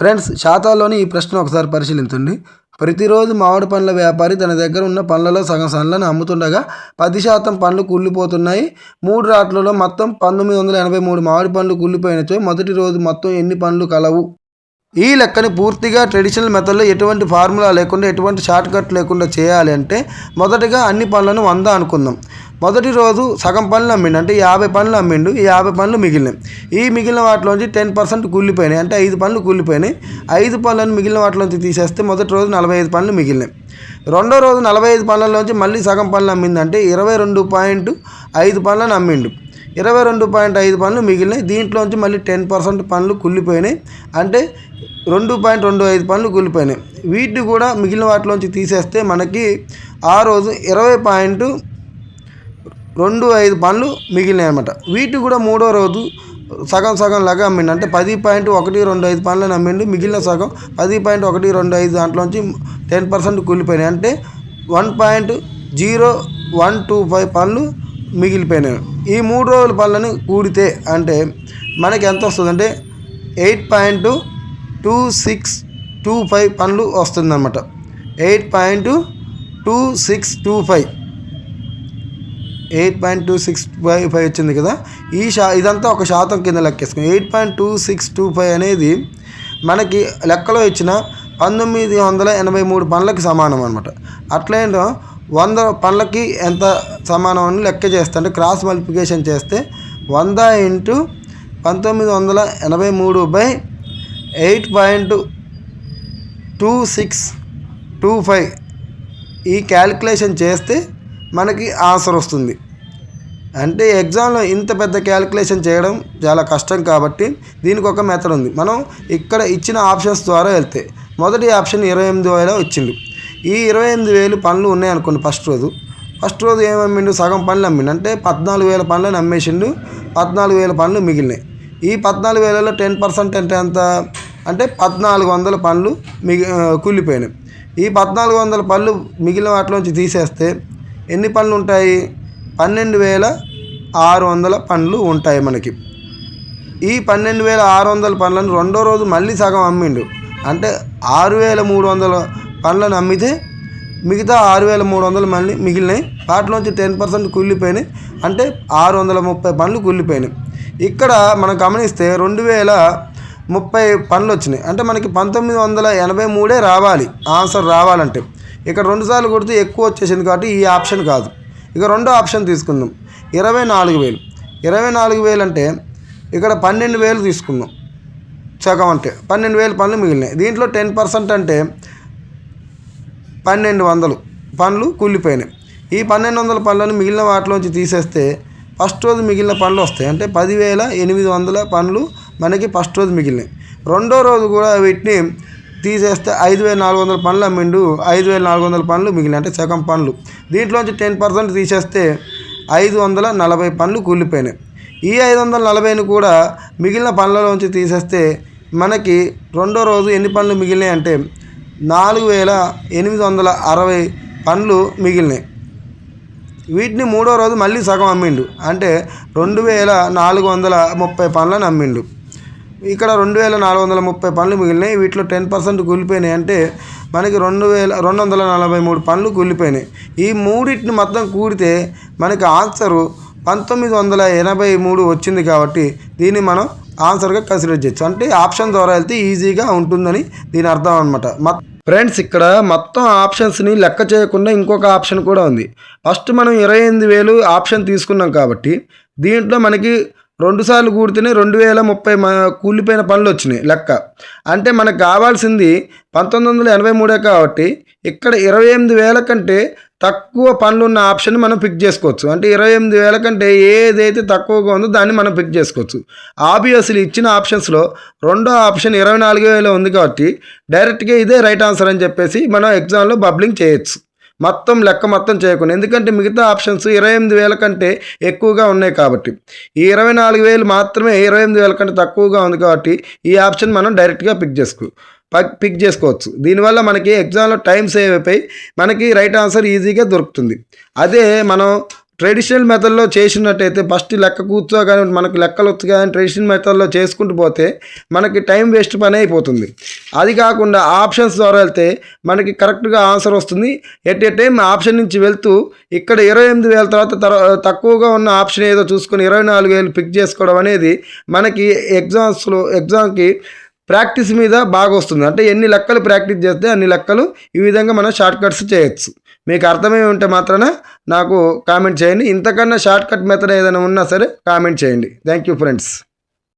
Friends శాతాలోని ఈ ప్రశ్న ఒకసారి పరిశీలించండి. ప్రతిరోజు మామిడి పండ్ల వ్యాపారి తన దగ్గర ఉన్న పండ్లలో సగం సన్లను అమ్ముతుండగా పది శాతం పండ్లు కుళ్ళిపోతున్నాయి. మూడు రాట్లలో మొత్తం పంతొమ్మిది వందల ఎనభై మూడు మామిడి పండ్లు కుళ్ళిపోయినచో మొదటి రోజు మొత్తం ఎన్ని పండ్లు కలవు? ఈ లెక్కని పూర్తిగా ట్రెడిషనల్ మెథడ్లో ఎటువంటి ఫార్ములా లేకుండా ఎటువంటి షార్ట్ కట్ లేకుండా చేయాలి అంటే మొదటగా అన్ని పనులను వంద అనుకుందాం. మొదటి రోజు సగం పనులు అమ్మిండు. అంటే యాభై పనులు అమ్మిండు. ఈ యాభై పనులు మిగిలినాయి. ఈ మిగిలిన వాటిలోంచి టెన్ పర్సెంట్ కూలిపోయినాయి. అంటే ఐదు పనులు కూలిపోయినాయి. ఐదు పనులను మిగిలిన వాటిలోంచి తీసేస్తే మొదటి రోజు నలభై ఐదు పనులు మిగిలినాయి. రెండో రోజు నలభై ఐదు పనులలోంచి మళ్ళీ సగం పనులు అమ్మిందంటే ఇరవై రెండు పాయింట్ ఐదు పనులను అమ్మిండు. ఇరవై రెండు పాయింట్ ఐదు పనులు మిగిలినాయి. దీంట్లోంచి మళ్ళీ టెన్ పర్సెంట్ పనులు కుళ్ళిపోయినాయి అంటే రెండు పాయింట్ రెండు ఐదు పనులు కూలిపోయినాయి. వీటిని కూడా మిగిలిన వాటిలోంచి తీసేస్తే మనకి ఆ రోజు ఇరవై పాయింట్ రెండు ఐదు పనులు మిగిలినాయి అనమాట వీటి కూడా మూడో రోజు సగం సగం లాగా అమ్మిండు. అంటే పది పాయింట్ ఒకటి రెండు ఐదు పనులను అమ్మిండు. మిగిలిన సగం పది పాయింట్ ఒకటి రెండు ఐదు దాంట్లోంచి టెన్ పర్సెంట్ కూలిపోయినాయి. అంటే one point zero one two five పనులు మిగిలిపోయినాయి. ఈ మూడు రోజుల పనులను కూడితే అంటే మనకి ఎంత వస్తుంది? అంటే eight point two six two five పనులు వస్తుందన్నమాట. Eight point two six two five eight point two six five five వచ్చింది కదా. ఈ షా ఇదంతా ఒక శాతం కింద లెక్కేసుకుని eight point two six two five అనేది మనకి లెక్కలో ఇచ్చిన పంతొమ్మిది వందల ఎనభై మూడు పనులకి సమానం అనమాట అట్లేంటో వంద పనులకి ఎంత సమానం అని లెక్క చేస్తే అంటే క్రాస్ మల్టిప్లికేషన్ చేస్తే వంద ఇంటూ పంతొమ్మిది వందల ఎనభై మూడు by eight point two six two five ఈ క్యాలిక్యులేషన్ చేస్తే మనకి ఆన్సర్ వస్తుంది. అంటే ఎగ్జామ్లో ఇంత పెద్ద క్యాలిక్యులేషన్ చేయడం చాలా కష్టం కాబట్టి దీనికి ఒక మెథడ్ ఉంది. మనం ఇక్కడ ఇచ్చిన ఆప్షన్స్ ద్వారా వెళ్తే మొదటి ఆప్షన్ ఇరవై ఎనిమిది వేల వచ్చింది ఈ ఇరవై ఎనిమిది వేలు పనులు ఉన్నాయనుకోండి ఫస్ట్ రోజు. ఫస్ట్ రోజు ఏమమ్మిండు సగం పనులు అమ్మిండు. అంటే పద్నాలుగు వేల పనులను అమ్మేసిండు. పద్నాలుగు వేల పనులు మిగిలినాయి. ఈ పద్నాలుగు వేలలో టెన్ పర్సెంట్ అంటే ఎంత? అంటే పద్నాలుగు వందల పనులు మిగి కూలిపోయినాయి ఈ పద్నాలుగు వందల పనులు మిగిలిన వాటిలోంచి తీసేస్తే ఎన్ని పనులు ఉంటాయి? పన్నెండు వేల ఆరు వందల పండ్లు ఉంటాయి మనకి. ఈ పన్నెండు వేల ఆరు వందల పనులను రెండో రోజు మళ్ళీ సగం అమ్మిండు. అంటే ఆరు వేల మూడు వందల పండ్లను అమ్మితే మిగతా ఆరు వేల మూడు వందలు మళ్ళీ మిగిలినాయి. వాటిలోంచి టెన్ పర్సెంట్ కుళ్ళిపోయినాయి. అంటే ఆరు వందల ముప్పై పండ్లు కుళ్ళిపోయినాయి. ఇక్కడ మనం గమనిస్తే రెండు వేల ముప్పై పనులు వచ్చినాయి. అంటే మనకి పంతొమ్మిది వందల ఎనభై మూడే రావాలి. ఆన్సర్ రావాలంటే. ఇక్కడ రెండుసార్లు కొడితే ఎక్కువ వచ్చేసింది కాబట్టి ఈ ఆప్షన్ కాదు. ఇక రెండో ఆప్షన్ తీసుకుందాం. ఇరవై నాలుగు వేలు. ఇరవై నాలుగు వేలు అంటే ఇక్కడ పన్నెండు వేలు తీసుకుందాం సగం అంటే పన్నెండు వేలు పనులు మిగిలినాయి. దీంట్లో టెన్ పర్సెంట్ అంటే పన్నెండు వందలు పనులు కూలిపోయినాయి ఈ పన్నెండు వందల పనులను మిగిలిన వాటిలోంచి తీసేస్తే ఫస్ట్ రోజు మిగిలిన పనులు వస్తాయి. అంటే పదివేల ఎనిమిది వందల పనులు మనకి ఫస్ట్ రోజు మిగిలినాయి. రెండో రోజు కూడా వీటిని తీసేస్తే ఐదు వేల నాలుగు వందల పనులు అమ్మిండు. ఐదు వేల నాలుగు వందల పనులు మిగిలినాయి అంటే సగం పనులు దీంట్లోంచి టెన్ పర్సెంట్ తీసేస్తే ఐదు వందల నలభై పనులు కూలిపోయినాయి. ఈ ఐదు వందల నలభైని కూడా మిగిలిన పనులలోంచి తీసేస్తే మనకి రెండో రోజు ఎన్ని పనులు మిగిలినాయి అంటే నాలుగు వేల ఎనిమిది వందల అరవై పనులు మిగిలినాయి. వీటిని మూడో రోజు మళ్ళీ సగం అమ్మిండు. అంటే రెండు వేల నాలుగు వందల ముప్పై పనులను అమ్మిండు. ఇక్కడ రెండు వేల నాలుగు వందల ముప్పై పనులు మిగిలినాయి. వీటిలో టెన్ పర్సెంట్ కూలిపోయినాయి. అంటే మనకి రెండు వేల రెండు వందల నలభై మూడు పనులు కూలిపోయినాయి. ఈ మూడింటిని మొత్తం కూడితే మనకి ఆన్సరు పంతొమ్మిది వందల ఎనభై మూడు వచ్చింది కాబట్టి దీన్ని మనం ఆన్సర్గా కన్సిడర్ చేయొచ్చు. అంటే ఆప్షన్ ద్వారా వెళ్తే ఈజీగా ఉంటుందని దీని అర్థం అనమాట ఫ్రెండ్స్ ఇక్కడ మొత్తం ఆప్షన్స్ని లెక్క చేయకుండా ఇంకొక ఆప్షన్ కూడా ఉంది. ఫస్ట్ మనం ఇరవై ఎనిమిది వేలు ఆప్షన్ తీసుకున్నాం కాబట్టి దీంట్లో మనకి రెండు సార్లు కూడితేనే రెండు వేల ముప్పై మ కూలిపోయిన పనులు వచ్చినాయి లెక్క. అంటే మనకు కావాల్సింది పంతొమ్మిది వందల ఎనభై మూడే కాబట్టి ఇక్కడ ఇరవై ఎనిమిది వేల కంటే తక్కువ పనులు ఉన్న ఆప్షన్ మనం పిక్ చేసుకోవచ్చు. అంటే ఇరవై ఎనిమిది వేల కంటే ఏదైతే తక్కువగా ఉందో దాన్ని మనం పిక్ చేసుకోవచ్చు. ఆబ్వియస్లీ ఇచ్చిన ఆప్షన్స్లో రెండో ఆప్షన్ ఇరవై నాలుగు వేల ఉంది కాబట్టి డైరెక్ట్గా ఇదే రైట్ ఆన్సర్ అని చెప్పేసి మనం ఎగ్జామ్లో బబ్లింగ్ చేయొచ్చు. మొత్తం లెక్క మొత్తం చేయకుండా. ఎందుకంటే మిగతా ఆప్షన్స్ ఇరవై ఎనిమిది వేల కంటే ఎక్కువగా ఉన్నాయి కాబట్టి. ఈ ఇరవై నాలుగు వేలు మాత్రమే ఇరవై ఎనిమిది వేల కంటే తక్కువగా ఉంది కాబట్టి ఈ ఆప్షన్ మనం డైరెక్ట్గా పిక్ చేసుకో పిక్ చేసుకోవచ్చు. దీనివల్ల మనకి ఎగ్జామ్లో టైం సేవ్ అయిపోయి మనకి రైట్ ఆన్సర్ ఈజీగా దొరుకుతుంది. అదే మనం ట్రెడిషనల్ మెథడ్లో చేసినట్టయితే ఫస్ట్ లెక్క కూర్చో కానీ మనకు లెక్కలు వచ్చు కానీ ట్రెడిషనల్ మెథడ్లో చేసుకుంటూ పోతే మనకి టైం వేస్ట్ పని అయిపోతుంది. అది కాకుండా ఆప్షన్స్ ద్వారా వెళ్తే మనకి కరెక్ట్గా ఆన్సర్ వస్తుంది. ఎట్ ఏ టైం ఆప్షన్ నుంచి వెళ్తూ ఇక్కడ ఇరవై ఎనిమిది వేల తర్వాత తర్వా- తక్కువగా ఉన్న ఆప్షన్ ఏదో చూసుకొని ఇరవై నాలుగు వేలు పిక్ చేసుకోవడం అనేది మనకి ఎగ్జామ్స్లో ఎగ్జామ్కి ప్రాక్టీస్ మీద బాగా వస్తుంది. అంటే ఎన్ని లెక్కలు ప్రాక్టీస్ చేస్తే అన్ని లెక్కలు ఈ విధంగా మనం షార్ట్ కట్స్ చేయొచ్చు. మీకు అర్థమై ఉంటే మాత్రాన నాకు కామెంట్ చేయండి. ఇంతకన్నా షార్ట్ కట్ మెథడ్ ఏదైనా ఉన్నా సరే కామెంట్ చేయండి. Thank you friends.